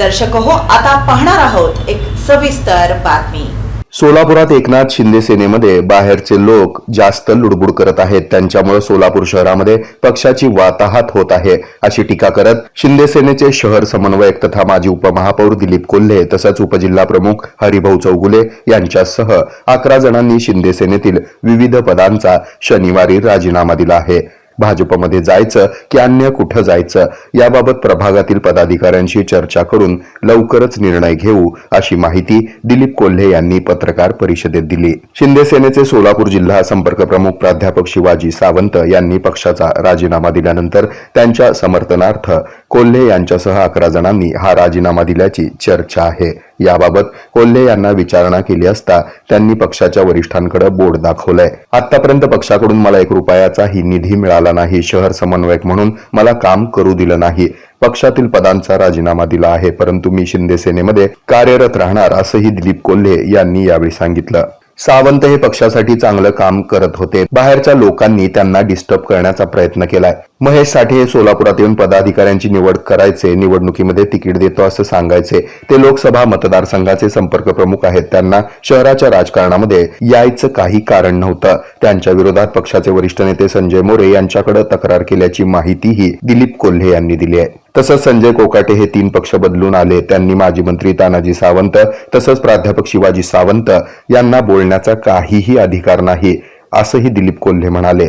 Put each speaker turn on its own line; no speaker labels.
दर्शक हो आता पाहणार आहोत एक सविस्तर बातमी.
सोलापुरात एकनाथ शिंदे सेनेमध्ये बाहेरचे लोक जास्त लुडबुड करत आहेत. त्यांच्यामुळे सोलापूर शहरामध्ये पक्षाची वाताहात होत आहे अशी टीका करत शिंदे सेनेचे शहर समन्वयक तथा माजी उपमहापौर दिलीप कोल्हे तसंच उपजिल्हा प्रमुख हरिभाऊ चौगुले यांच्यासह अकरा जणांनी शिंदे सेनेतील विविध पदांचा शनिवारी राजीनामा दिला आहे. भाजपमध्ये जायचं की अन्य कुठं जायचं याबाबत प्रभागातील पदाधिकाऱ्यांशी चर्चा करून लवकरच निर्णय घेऊ अशी माहिती दिलीप कोल्हे यांनी पत्रकार परिषदेत दिली. शिंदे सेनेचे सोलापूर जिल्हा संपर्क प्रमुख प्राध्यापक शिवाजी सावंत यांनी पक्षाचा राजीनामा दिल्यानंतर त्यांच्या समर्थनार्थ कोल्हे यांच्यासह अकरा जणांनी हा राजीनामा दिल्याची चर्चा आहे. याबाबत कोल्हे यांना विचारणा केली असता त्यांनी पक्षाच्या वरिष्ठांकडे बोर्ड दाखवलंय. आतापर्यंत पक्षाकडून मला एक रुपयाचाही निधी मिळाला नाही. शहर समन्वयक म्हणून मला काम करू दिलं नाही. पक्षातील पदांचा राजीनामा दिला आहे परंतु मी शिंदे सेनेमध्ये कार्यरत राहणार असंही दिलीप कोल्हे यांनी यावेळी सांगितलं. सावंत हे पक्षासाठी चांगलं काम करत होते. बाहेरच्या लोकांनी त्यांना डिस्टर्ब करण्याचा प्रयत्न केलाय. महेश साठे हे सोलापुरात येऊन पदाधिकाऱ्यांची निवड करायचे निवडणुकीमध्ये तिकीट देतो असं सांगायचे. ते लोकसभा मतदारसंघाचे संपर्क प्रमुख आहेत. त्यांना शहराच्या राजकारणामध्ये यायचं काही कारण नव्हतं. त्यांच्या विरोधात पक्षाचे वरिष्ठ नेते संजय मोरे यांच्याकडे तक्रार केल्याची माहितीही दिलीप कोल्हे यांनी दिली आहे. तसंच संजय कोकाटे हे तीन पक्ष बदलून आले. त्यांनी माजी मंत्री तानाजी सावंत तसंच प्राध्यापक शिवाजी सावंत यांना बोलण्याचा काहीही अधिकार नाही असंही दिलीप कोल्हे म्हणाले.